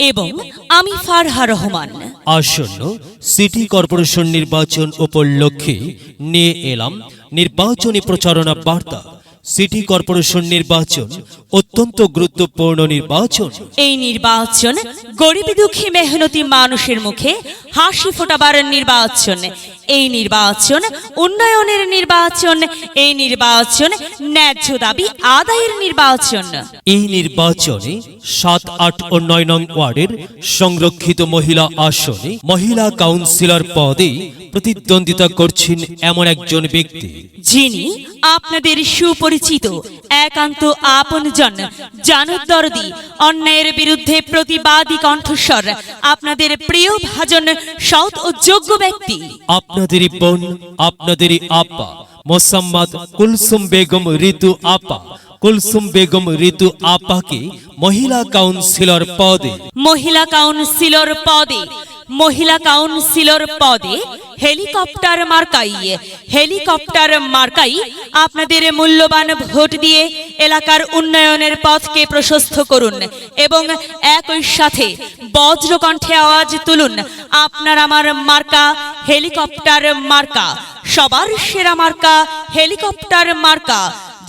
এবং আমি ফারহা রহমান। আসন্ন সিটি কর্পোরেশন নির্বাচন উপলক্ষে নিয়ে এলাম নির্বাচনী প্রচারণা বার্তা। সিটি কর্পোরেশন নির্বাচন অত্যন্ত গুরুত্বপূর্ণ নির্বাচন। এই নির্বাচন গরিব দুঃখী মেহনতি মানুষের মুখে হাসি ফোটাবার নির্বাচন। এই নির্বাচন উন্নয়নের নির্বাচন এই নির্বাচন ন্যায্য দাবি আদায়ের নির্বাচন। এই নির্বাচনে সাত আট ও নয় নং ওয়ার্ডের সংরক্ষিত মহিলা আসনে মহিলা কাউন্সিলর পদে প্রতিদ্বন্দ্বিতা করছেন এমন একজন ব্যক্তি। যিনি আপনাদের সুপরিচিত একান্ত আপনজন জানদরদি অন্যায়ের বিরুদ্ধে প্রতিবাদী কণ্ঠস্বর আপনাদের প্রিয় ভাজন সৎ ও যোগ্য ব্যক্তি। আপনাদেরই বোন আপনাদেরই আপা মোসাম্মদ কুলসুম বেগম ঋতু আপা কুলসুম বেগম ঋতু আপাকে মহিলা কাউন্সিলর পদে। মহিলা কাউন্সিলর পদে মহিলা কাউন্সিলর পদে হেলিকপ্টার মার্কাই হেলিকপ্টার মার্কাই, আপনাদের মূল্যবান ভোট দিয়ে এলাকার উন্নয়নের পথকে প্রশস্ত করুন এবং একই সাথে বজ্রকণ্ঠে আওয়াজ তুলুন, আপনার আমার মার্কা, হেলিকপ্টার মার্কা, সবার সেরা মার্কা, হেলিকপ্টার মার্কা,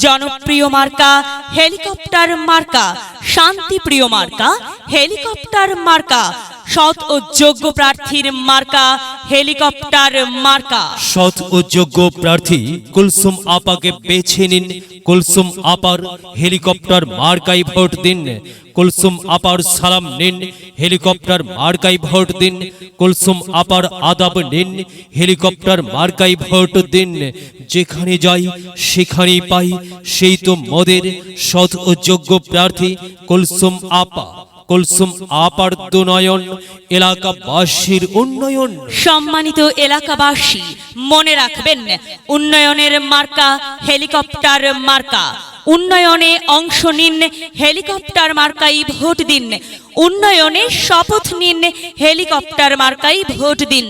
জনপ্রিয় মার্কা, হেলিকপ্টার মার্কা, শান্তিপ্রিয় মার্কা, হেলিকপ্টার মার্কা সৎ ও যোগ্য প্রার্থীর মার্কা, হেলিকপ্টার মার্কা। সৎ ও যোগ্য প্রার্থী কুলসুম আপাকে বেছে নিন। কুলসুম আপার হেলিকপ্টার দিন। কুলসুম আপার সালাম নিন। হেলিকপ্টার মার্কাই ভোট দিন। কুলসুম আপার আদাব নিন। হেলিকপ্টার মার্কাই ভোট দিন। যেখানে যাই, সেখানেই পাই। সেই তো মোদের সৎ ও যোগ্য প্রার্থী কুলসুম আপা। কুলসুম আপার্দনয়ন এলাকাবাসীর উন্নয়ন। সম্মানিত এলাকাবাসী মনে রাখবেন উন্নয়নের মার্কা হেলিকপ্টার মার্কা। উন্নয়নে অংশ নিন, হেলিকপ্টার মার্কাই ভোট দিন। উন্নয়নে শপথ নিন, হেলিকপ্টার মার্কাই ভোট দিন।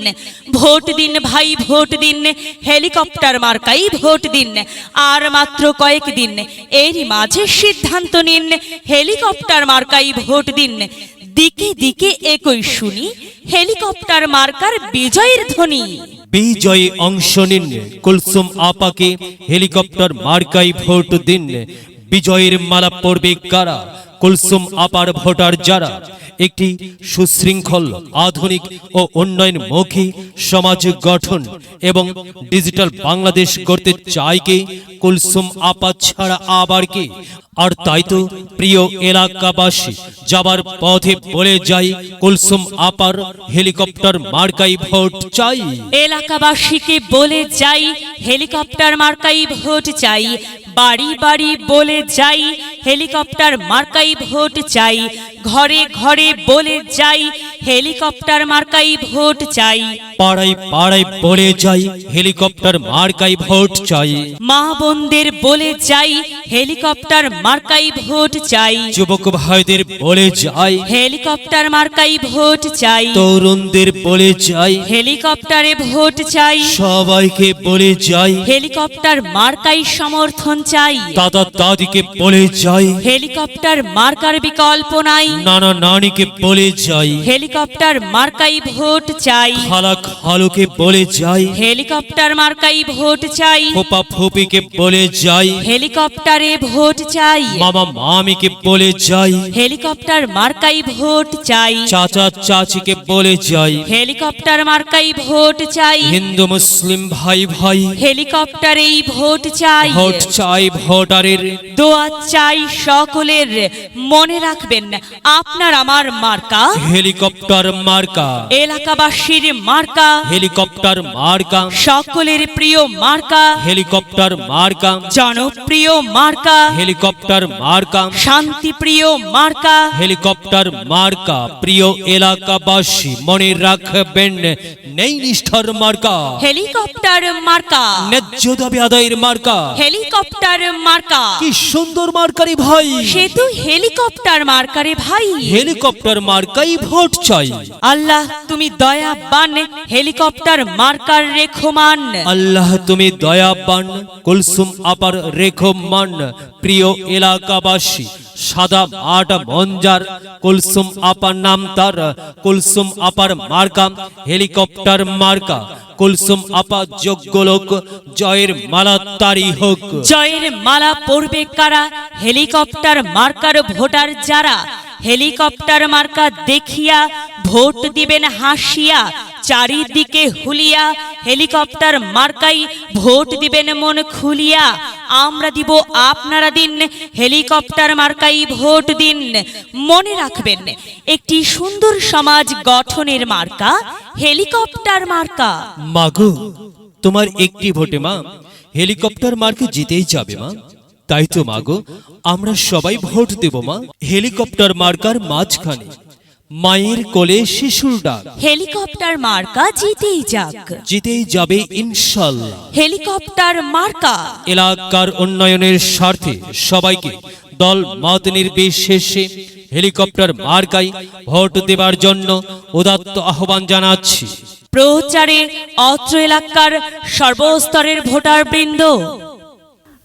ভোট দিন ভাই, ভোট দিন, হেলিকপ্টার মার্কাই ভোট দিন। আর মাত্র কয়েক দিন, এরই মাঝে সিদ্ধান্ত নিন, হেলিকপ্টার মার্কাই ভোট দিন। দিকে দিকে একই শুনি, হেলিকপ্টার মার্কার বিজয়ের ধ্বনি। বিজয়ে অংশ নিন। কুলসুম আপাকে হেলিকপ্টার মার্কাই ভোট দিন। বিজয়ের মালা পড়বে কারা? কুলসুম আপার ভোটার যারা? একটি সুশৃঙ্খল, আধুনিক ও উন্নয়নমুখী সমাজ গঠন এবং ডিজিটাল বাংলাদেশ করতে চায় কে? কুলসুম আপা ছাড়া আবার কে? আর তাই তো প্রিয় এলাকাবাসী যাবার পথে বলে যাই, কুলসুম আপার হেলিকপ্টার মার্কাই ভোট চাই। এলাকাবাসীকে বলে যাই, হেলিকপ্টার মার্কাই ভোট চাই। বাড়ি বাড়ি বলে যাই, হেলিকপ্টার মার্কাই ভোট চাই। ঘরে ঘরে বলে যাই হেলিকপ্টার মার্কাই ভোট চাই। পাড়ায় পাড়ায় বলে যাই হেলিকপ্টার মার্কাই ভোট চাই। মা বোনদের বলে যাই হেলিকপ্টার মার্কাই ভোট চাই। যুবক ভাইদের বলে যাই। হেলিকপ্টার মার্কাই ভোট চাই। তরুণদের বলে যাই। হেলিকপ্টারে ভোট চাই। সবাইকে বলে যাই। হেলিকপ্টার মার্কাই সমর্থন চাই। দাদা দাদিকে বলে যাই। হেলিকপ্টার মার্কার বিকল্প নাই। নানা নানিকে বলে যাই। হেলিকপ্টার মার্কাই ভোট চাই। খালা খালুকে বলে যাই। হেলিকপ্টার মার্কাই ভোট চাই। ফোপা ফুপিকে বলে যাই। হেলিকপ্টারে ভোট চাই। মামা মামিকে বলে যাই। হেলিকপ্টার মার্কাই ভোট চাই। চাচা চাচিকে বলে যাই। হেলিকপ্টার মার্কাই ভোট চাই। হিন্দু মুসলিম ভাই ভাই। হেলিকপ্টারেই ভোট চাই। ভোট চাই ভোটারের। দোয়া চাই সকলের। মনে রাখবেন আপনার আমার মার্কা। হেলিকপ্টার হেলিকপ্টার মার্কা। এলাকাবাসীর মার্কা। হেলিকপ্টার মার্কা। সকলের প্রিয় মার্কা। হেলিকপ্টার মার্কা। জনপ্রিয় মার্কা। হেলিকপ্টার মার্কা। শান্তিপ্রিয় মার্কা। হেলিকপ্টার মার্কা। প্রিয় এলাকাবাসী মনে রাখবেন নেই নিষ্ঠার মার্কা। হেলিকপ্টার মার্কা। ন্যায্য দাবি আদায়ের মার্কা। হেলিকপ্টার মার্কা। কি সুন্দর মার্কারি ভাই। সে তো হেলিকপ্টার মার্কারে ভাই। হেলিকপ্টার মার্কাই ভোট চাই আল্লাহ তুমি দয়াবান হেলিকপ্টার মার্কার রেখমান। আল্লাহ তুমি দয়াবান কুলসুম আপার রেখো মান প্রিয় এলাকাবাসী সাদা মাঠ মঞ্জার কুলসুম আপার নাম তার। কুলসুম আপার মার্কা হেলিকপ্টার মার্কা। কুলসুম আপা যোগ্য লোক জয়ের মালা তারি হোক। জয়ের মালা পড়বে কারা? হেলিকপ্টার মার্কার ভোটার যারা? হেলিকপ্টার মার্কা দেখিয়া, ভোট দিবেন হাসিয়া, চারিদিকে হুলিয়া, হেলিকপ্টার মার্কাই ভোট দিবেন মন খুলিয়া। আমরা দিব আপনারা দিন, হেলিকপ্টার মার্কাই ভোট দিন। মনে রাখবেন, একটি সুন্দর সমাজ গঠনের মার্কা, হেলিকপ্টার মার্কা। মাগো, তোমার একটি ভোটে মা, হেলিকপ্টার মার্কে জিতেই যাবে মা। তাই তো মাগো আমরা সবাই ভোট দেব মা। হেলিকপ্টার মার্কার মাঝখানে। মায়ের কোলে শিশুর ডাক। হেলিকপ্টার মার্কা জিতেই যাক। জিতেই যাবে ইনশাল্লাহ। হেলিকপ্টার মার্কা। এলাকার উন্নয়নের স্বার্থে সবাইকে দল মত নির্বিশেষে হেলিকপ্টার মার্কায় ভোট দেবার জন্য উদাত্ত আহ্বান জানাচ্ছি। প্রচারে অত্র এলাকার সর্বস্তরের ভোটার বৃন্দ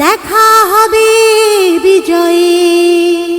देखा विजयी